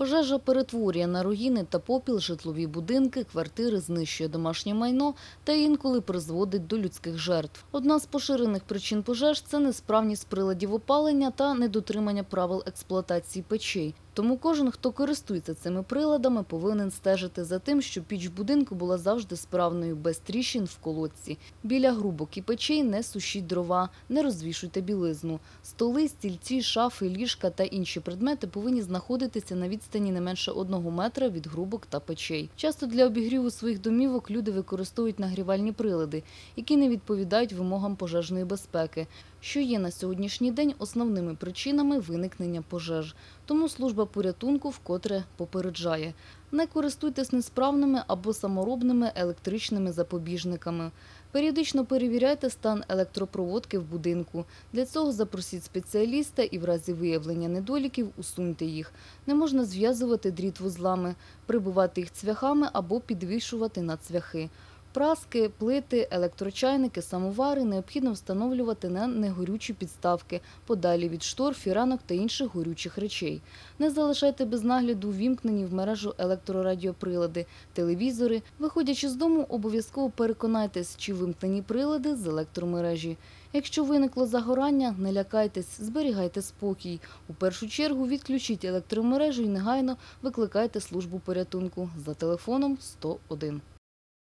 Пожежа перетворює на руїни та попіл житлові будинки, квартири, знищує домашнє майно та інколи призводить до людських жертв. Одна з поширених причин пожеж – це несправність приладів опалення та недотримання правил експлуатації печей. Тому кожен, хто користується цими приладами, повинен стежити за тим, щоб піч будинку була завжди справною, без тріщин в колодці. Біля грубок і печей не сушіть дрова, не розвішуйте білизну. Столи, стільці, шафи, ліжка та інші предмети повинні знаходитися на відстані не менше одного метра від грубок та печей. Часто для обігріву своїх домівок люди використовують нагрівальні прилади, які не відповідають вимогам пожежної безпеки, що є на сьогоднішній день основними причинами виникнення пожеж. Тому служба порятунку вкотре попереджає. Не користуйтесь несправними або саморобними електричними запобіжниками. Періодично перевіряйте стан електропроводки в будинку. Для цього запросіть спеціаліста і в разі виявлення недоліків усуньте їх. Не можна зв'язувати дріт вузлами, прибивати їх цвяхами або підвішувати на цвяхи. Праски, плити, електрочайники, самовари необхідно встановлювати на негорючі підставки, подалі від штор, фіранок та інших горючих речей. Не залишайте без нагляду ввімкнені в мережу електрорадіоприлади, телевізори. Виходячи з дому, обов'язково переконайтесь, чи вимкнені прилади з електромережі. Якщо виникло загорання, не лякайтесь, зберігайте спокій. У першу чергу відключіть електромережу і негайно викликайте службу порятунку за телефоном 101.